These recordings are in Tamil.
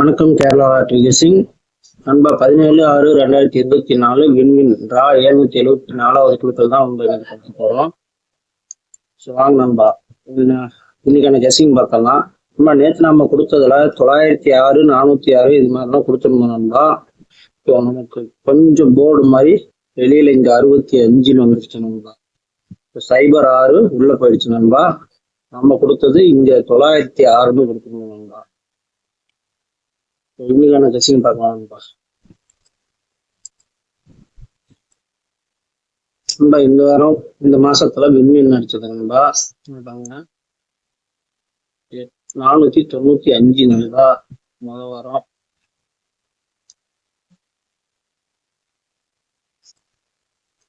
வணக்கம் கேரளா ட்ரிகசிங் நண்பா பதினேழு ஆறு ரெண்டாயிரத்தி இருபத்தி நாலு விண்வின் ரா எழுநூத்தி எழுபத்தி நாலாவது குழுக்கள் தான் வந்து இன்னைக்கு பார்க்க போறோம். ஸோ வாங்க நண்பா. இன்னைக்கான கெஸிங் பார்க்கலாம். நம்ம நேற்று நம்ம கொடுத்ததுல தொள்ளாயிரத்தி ஆறு நானூத்தி ஆறு இது மாதிரிலாம் கொடுத்துருந்தோம் நண்பா. இப்போ நமக்கு கொஞ்சம் போர்டு மாதிரி வெளியில இங்க அறுபத்தி அஞ்சுன்னு வந்துருச்சு நண்பா. இப்போ சைபர் ஆறு உள்ள போயிடுச்சு நண்பா. நம்ம கொடுத்தது இங்க தொள்ளாயிரத்தி ஆறுன்னு கொடுத்துருந்தோம் நண்பா. இன்னைக்கான கெஸிங் பார்க்கலாம் நண்பா இந்த வாரம் இந்த மாசத்துல விண்மீன் அடிச்சது நண்பா. பாருங்க. எட்- நானூத்தி தொண்ணூத்தி அஞ்சு நண்பா முத வாரம்.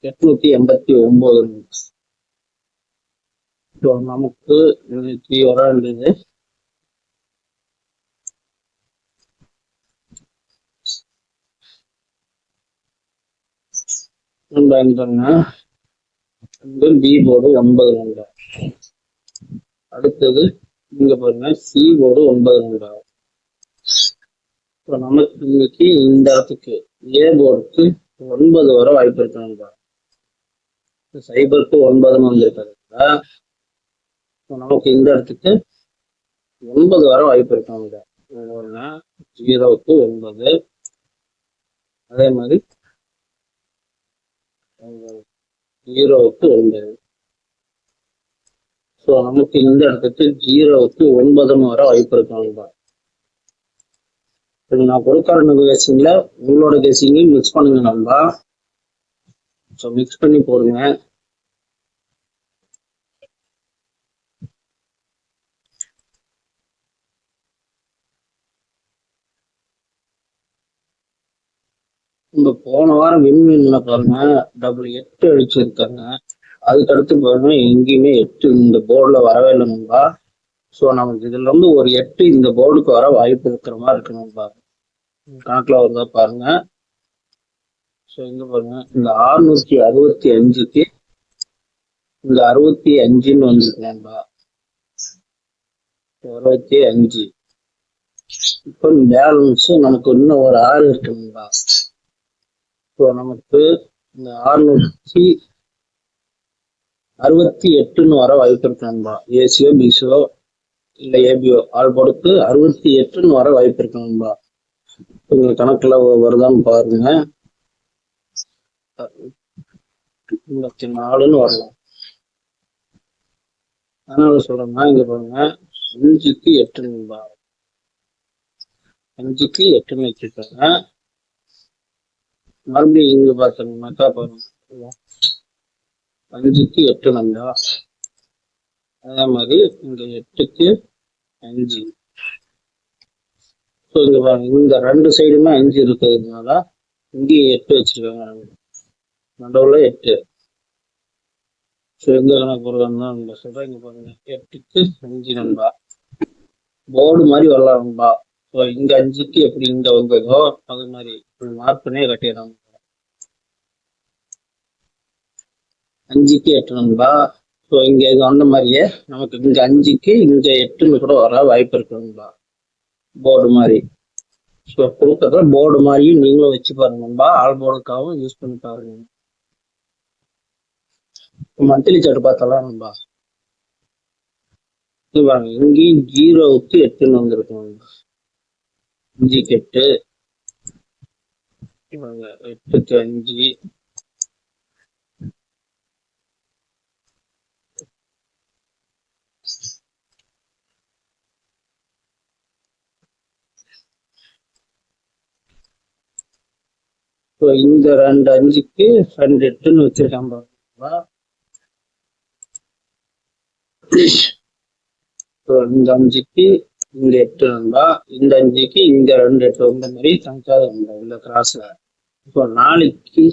எட்நூத்தி எண்பத்தி ஒன்பது நமக்கு இன்னைக்கு வர வேண்டியது நண்பா இங்க பி போர்டு ஒன்பது நண்பா அடுத்தது இங்க பாருங்க சி போர்டு ஒன்பது நண்பா இப்போ நமக்கு இன்னைக்கு இந்த இடத்துக்கு ஏ போர்டுக்கு ஒன்பது வர வாய்ப்பு இருக்கு சைபருக்கு ஒன்பதுன்னு வந்திருக்காரு இப்போ நமக்கு இந்த இடத்துக்கு ஒன்பது வர வாய்ப்பு இருக்கு ஜீரோவுக்கு ஒன்பது அதே மாதிரி ஜீரோவுக்கு ஒன்பது ஸோ நமக்கு இந்த இடத்துக்கு ஜீரோவுக்கு ஒன்பதுன்னு வர வாய்ப்பு இருக்காங்க இப்போ நான் கொடுக்கார கேசிங்ல உங்களோட கேசிங்கையும் மிக்ஸ் பண்ணுங்க நண்பா. ஸோ மிக்ஸ் பண்ணி போடுங்க. இந்த போன வாரம் விண்மீன்ல பாருங்க டபுள் எட்டு அடிச்சிருக்காங்க. அதுக்கடுத்து பாருங்க எங்கேயுமே எட்டு இந்த போர்டுல வரவே இல்லை நண்பா. ஸோ நமக்கு இதுல இருந்து ஒரு எட்டு இந்த போர்டுக்கு வர வாய்ப்பு இருக்கிற மாதிரி இருக்கு நண்பா. வருதா பாருங்க. ஸோ இங்க பாருங்க இந்த ஆறுநூத்தி அறுபத்தி அஞ்சுக்கு இந்த அறுபத்தி அஞ்சுன்னு வந்திருக்கு நண்பா. அறுபத்தி அஞ்சு. இப்போ பேலன்ஸ் நமக்கு இன்னும் ஒரு ஆறு இருக்கு நண்பா. இப்போ நமக்கு இந்த ஆறுநூத்தி அறுபத்தி எட்டுன்னு வர வாய்ப்பு இருக்கு நண்பா. ஏசியோ பிசியோ இல்ல ஏபியோ ஆள் பொறுத்து அறுபத்தி எட்டுன்னு வர வாய்ப்பு இருக்கு நண்பா. உங்க கணக்குல வருதான்னு பாருங்க. ஐம்பத்தி நாலுன்னு வரலாம். அதனால சொல்றேன்னா இங்க பாருங்க. அஞ்சுக்கு எட்டு நண்பா. அஞ்சுக்கு எட்டுன்னு வச்சிருக்காங்க. மறுபடியும் இங்க பாருங்க அஞ்சுக்கு எட்டு வந்தா அதே மாதிரி இந்த எட்டுக்கு அஞ்சு. ஸோ இங்க பாருங்க இந்த ரெண்டு சைடுமே அஞ்சு இருக்கிறதுனால இங்கேயும் எட்டு வச்சிருக்காங்க. நடுவில் எட்டு. ஸோ எந்த கணக்கு போடுறாங்க நம்ம சொல்றேன் இங்கே பாருங்க எட்டுக்கு அஞ்சு நண்பா. போர்டு மாதிரி வரலாம் நண்பா. ஸோ அஞ்சுக்கு எப்படி இந்த வந்ததோ அது மாதிரி மார்க் பண்ணி கட்டிடுறாங்க அஞ்சுக்கு எட்டு நண்பா. ஸோ இங்க இது வந்த மாதிரியே நமக்கு இங்க அஞ்சுக்கு இங்க எட்டுன்னு கூட வர வாய்ப்பு இருக்குங்களா போர்டு மாதிரி. ஸோ கொடுக்கறத போர்டு மாதிரியும் நீங்களும் வச்சு பாருங்க நண்பா. ஆல் போர்டுக்காகவும் யூஸ் பண்ணி பாருங்க. மந்த்லி சார்ட் பார்த்தலாம் நண்பா. இது பாருங்க இங்கேயும் ஜீரோவுக்கு எட்டுன்னு வந்திருக்கு அஞ்சுக்கு எட்டு எட்டுக்கு அஞ்சு ஸோ இந்த ரெண்டு அஞ்சுக்கு ரெண்டு எட்டுன்னு வச்சிருக்கான் ஸோ இந்த அஞ்சுக்கு இந்த எட்டு நண்பா இந்த அஞ்சுக்கு இந்த ரெண்டு எட்டு இந்த மாதிரி தனிச்சாத இந்த கிராஸ்ல இப்போ நாளைக்கு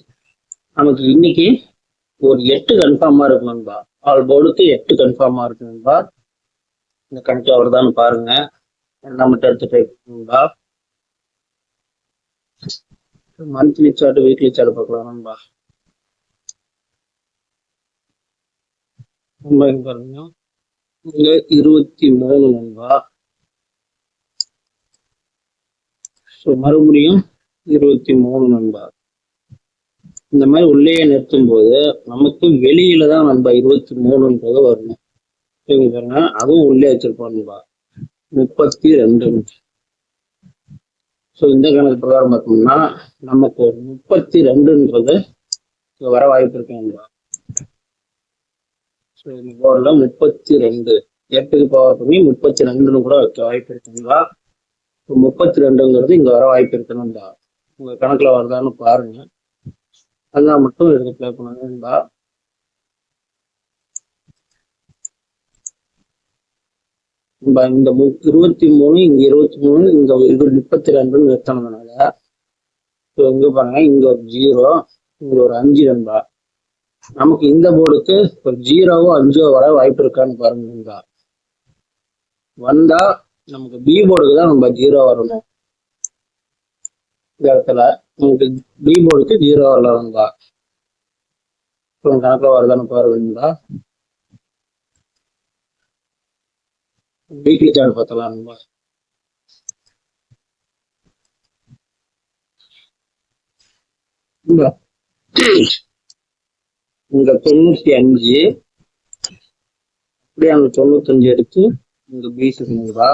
நமக்கு இன்னைக்கு ஒரு எட்டு கன்ஃபார்மா இருக்கு நண்பா ஆல் போர்டுக்கு எட்டு கன்ஃபார்மா இருக்கு நண்பா இந்த கணக்கு தான் பாருங்க. நம்மகிட்ட எடுத்து டைப் நண்பா மந்த்லி சார்ட் வீக்லி சார்ட் பார்க்கலாம். நண்பா பாருங்க இங்க இருபத்தி மூணு நண்பா ஸோ மறுபடியும் இருபத்தி மூணு நண்பா இந்த மாதிரி உள்ளே நிறுத்தும் போது நமக்கு வெளியில தான் நண்பா இருபத்தி மூணுன்றது வரணும். பாருங்க அதுவும் உள்ளே வச்சிருப்போம் நண்பா. முப்பத்தி ரெண்டு ஸோ இந்த கணக்கு பிரகாரம் பார்த்தோம்னா நமக்கு ஒரு முப்பத்தி ரெண்டுன்றது வர வாய்ப்பு இருக்கு நண்பா. ஸோ இந்த போர்டில் முப்பத்தி ரெண்டு. எட்டுக்கு பவர் பண்ணி முப்பத்தி ரெண்டுன்னு கூட வைக்க வாய்ப்பு இருக்குங்களா முப்பத்தி ரெண்டுங்கிறது இங்க வர வாய்ப்பு இருக்கணும்டா உங்க கணக்குல வருதான்னு பாருங்க. அதான் மட்டும் எடுத்து ப்ளே பண்ணுங்கடா இந்த. இருபத்தி மூணு இங்க இருபத்தி மூணு இங்க இது முப்பத்தி ரெண்டுன்னு நிறுத்தினதுனால இப்போ இங்க பாருங்க இங்க ஒரு ஜீரோ இங்க ஒரு அஞ்சு நண்பா நமக்கு இந்த போர்டுக்கு ஒரு ஜீரோவோ அஞ்சோ வர வாய்ப்பு இருக்கான்னு பாருங்க வந்தா நமக்கு பி போர்டுக்கு தான் நம்ம ஜீரோ வரணும். இந்த இடத்துல நமக்கு பி போர்டுக்கு ஜீரோ வரல இருந்தா இப்போ கணக்கில் வருதான்னு பாருங்களா வீக்லி சார்ட் பார்த்தலாம் இங்க தொண்ணூத்தி அஞ்சு. அப்படியே அந்த தொண்ணூத்தஞ்சு எடுத்து இங்க பீஸ் இருக்குங்களா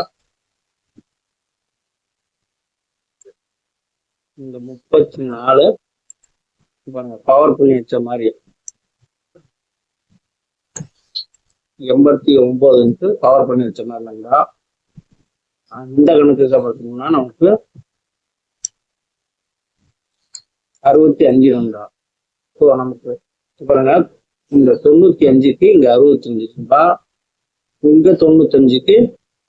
இந்த முப்பத்தி நாலு பாருங்க பவர் பண்ணி வச்ச மாதிரி. எண்பத்தி ஒன்பதுக்கு பவர் பண்ணி வச்ச மாதிரி இல்லைங்களா? அந்த கணக்குக்கு பார்த்தீங்கன்னா நமக்கு அறுபத்தி அஞ்சு ரூபா ஸோ நமக்கு பாருங்க இந்த தொண்ணூத்தி அஞ்சுக்கு இங்க அறுபத்தஞ்சு ரூபா இங்க தொண்ணூத்தஞ்சுக்கு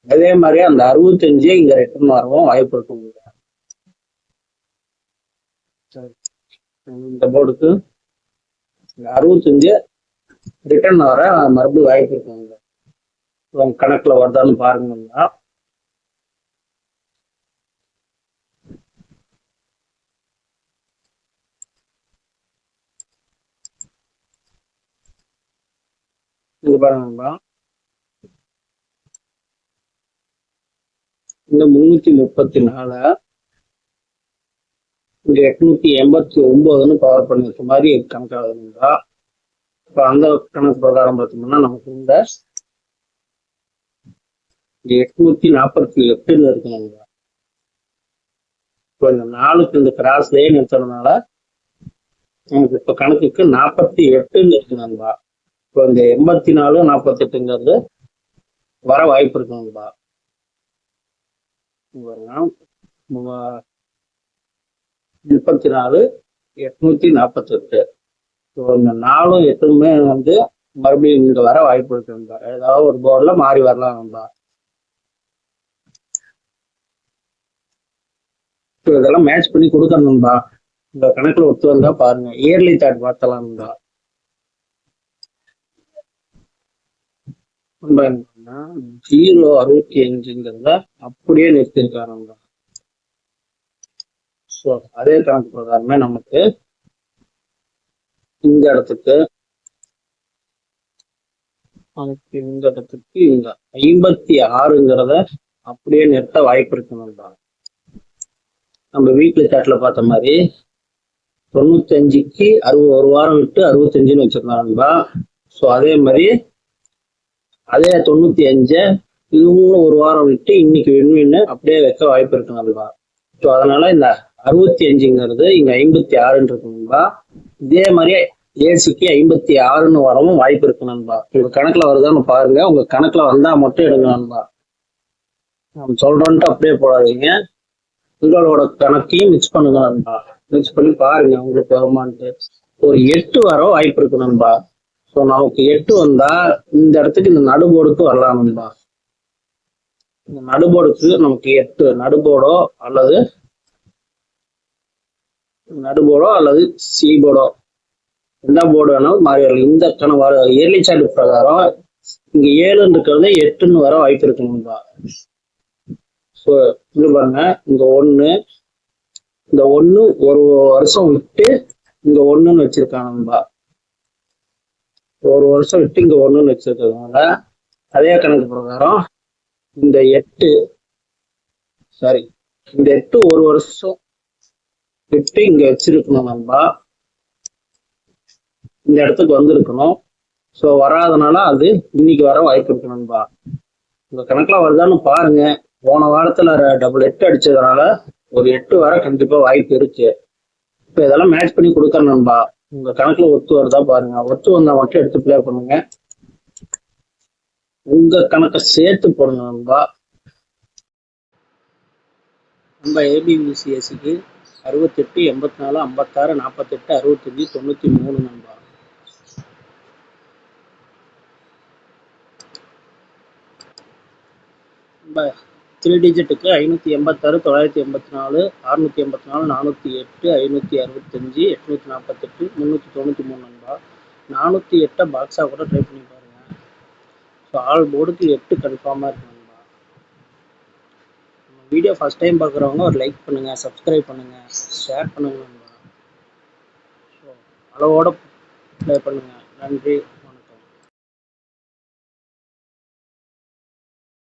அதே மாதிரி அந்த அறுபத்தஞ்சே இங்க ரிட்டர்ன் வரவும் வாய்ப்பு இருக்குங்க இந்த போர்டுக்கு அறுபத்தஞ்சு ரிட்டர்ன் வர மறுபடியும் வாய்ப்பு இருக்குங்க. உங்க கணக்குல வருதான்னு பாருங்கன்னா இங்க இந்த முன்னூத்தி முப்பத்தி நாலு. இங்க எட்நூத்தி எண்பத்தி ஒன்பதுன்னு பவர் பண்ணி வச்ச மாதிரி கணக்காகுதுங்களா? இப்ப அந்த கணக்கு பிரகாரம் பார்த்தோம்னா நமக்கு இந்த எட்நூத்தி நாற்பத்தி எட்டுன்னு இருக்கணுங்க இப்போ இந்த நாலுக்கு இந்த கிராஸ்லயே நிறுத்துறதுனால நமக்கு இப்ப கணக்குக்கு நாற்பத்தி எட்டுன்னு இருக்கு நண்பா. இப்போ இந்த எண்பத்தி நாலு நாற்பத்தி எட்டுங்கிறது வர வாய்ப்பு இருக்குங்கப்பா முப்பத்தி நாலு எட்நூத்தி நாற்பத்தி எட்டு ஸோ இந்த நாலும் எட்டுமே வந்து மறுபடியும் இங்க வர வாய்ப்பு இருக்குங்கப்பா ஏதாவது ஒரு போர்டுல மாறி வரலாம் நண்பா ஸோ இதெல்லாம் மேட்ச் பண்ணி கொடுக்கணும்பா இந்த கணக்குல ஒத்து வந்தா பாருங்க. இயர்லி தாட் பார்த்தலாம்டா ஜீரோ அறுபத்தி அஞ்சுங்கிறத அப்படியே நிறுத்திருக்காருங்க ஸோ அதே கணக்கு பிரகாரமே நமக்கு இந்த இடத்துக்கு அதுக்கு இந்த இடத்துக்கு இந்த ஐம்பத்தி ஆறுங்கிறத அப்படியே நிறுத்த வாய்ப்பு இருக்குங்கப்பா நம்ம வீக்லி சாட்டில் பார்த்த மாதிரி தொண்ணூத்தி அஞ்சுக்கு அறுபது ஒரு வாரம் விட்டு அறுபத்தஞ்சுன்னு வச்சிருந்தாங்கப்பா ஸோ அதே மாதிரி அதே தொண்ணூத்தி அஞ்சு இதுவும் ஒரு வாரம் விட்டு இன்னைக்கு விண்வின்னு அப்படியே வைக்க வாய்ப்பு இருக்குங்கப்பா ஸோ அதனால இந்த அறுபத்தி அஞ்சுங்கிறது இங்க ஐம்பத்தி ஆறுன்னு நண்பா. இதே மாதிரியே ஏசிக்கு ஐம்பத்தி ஆறுன்னு வரவும் வாய்ப்பு இருக்கு நண்பா. உங்க கணக்குல வருதான்னு பாருங்க. உங்க கணக்குல வந்தா மட்டும் எடுங்க நண்பா. நம்ம சொல்றோன்ட்டு அப்படியே போடாதீங்க. உங்களோட கணக்கையும் மிக்ஸ் பண்ணுங்க நண்பா. மிக்ஸ் பண்ணி பாருங்க உங்களுக்கு வருமான்ட்டு ஒரு எட்டு வர வாய்ப்பு இருக்கு நண்பா. ஸோ நமக்கு எட்டு வந்தா இந்த இடத்துக்கு இந்த நடுபோடுக்கு வரலாம் நண்பா. இந்த நடுபோடுக்கு நமக்கு எட்டு நடுபோடோ அல்லது நடுபோர்டோ அல்லது சி போர்டோ எந்த போர்டு வேணாலும் மாறி வரலாம் இந்த கணக்கு வர இயர்லி சார்ட் பிரகாரம் இங்க ஏழுன்னு இருக்கிறது எட்டுன்னு வர வாய்ப்பு இருக்கு நண்பா ஸோ இது பாருங்க. இங்க ஒன்று இந்த ஒன்று ஒரு வருஷம் விட்டு இங்க ஒண்ணுன்னு வச்சிருக்காங்க நண்பா ஒரு வருஷம் விட்டு இங்க ஒன்றுன்னு வச்சிருக்கிறதுனால அதே கணக்கு பிரகாரம் இந்த எட்டு சாரி இந்த எட்டு ஒரு வருஷம் எட்டு இங்க வச்சிருக்கணும் நம்ம. இந்த இடத்துக்கு வந்திருக்கணும். ஸோ வராதனால அது இன்னைக்கு வர வாய்ப்பு இருக்கு நண்பா. உங்க கணக்குல வருதான்னு பாருங்க. போன வாரத்துல டபுள் எட்டு அடிச்சதுனால ஒரு எட்டு வர கண்டிப்பா வாய்ப்பு இருக்கு. இப்போ இதெல்லாம் மேட்ச் பண்ணி கொடுக்குறேன் நண்பா. உங்க கணக்குல ஒத்து வருதா பாருங்க. ஒத்து வந்தா மட்டும் எடுத்து ப்ளே பண்ணுங்க. உங்க கணக்கை சேர்த்து போடுங்க நண்பா. நம்ம ஏபிபிசிஎஸ்சிக்கு அறுபத்தெட்டு எண்பத்தி நாலு ஐம்பத்தாறு நாற்பத்தெட்டு அறுபத்தஞ்சு தொண்ணூத்தி மூணு நண்பா. த்ரீ டிஜிட்டுக்கு ஐநூற்றி எண்பத்தாறு தொள்ளாயிரத்தி எண்பத்தி நாலு அறுநூத்தி எண்பத்தி நாலு நானூற்றி எட்டு ஐநூற்றி அறுபத்தஞ்சு எட்நூற்றி நாற்பத்தெட்டு முந்நூற்றி தொண்ணூற்றி மூணு நண்பா. நானூற்றி எட்டை பாக்ஸாக கூட ட்ரை பண்ணி பாருங்க. ஸோ ஆல் போர்டுக்கு எட்டு கன்ஃபார்மாக இருக்கு வீடியோ ஃபஸ்ட் டைம் பார்க்குறவங்க ஒரு லைக் பண்ணுங்கள் சப்ஸ்கிரைப் பண்ணுங்கள் ஷேர் பண்ணுங்கள் ஸோ அளவோட ப்ளே பண்ணுங்கள் நன்றி.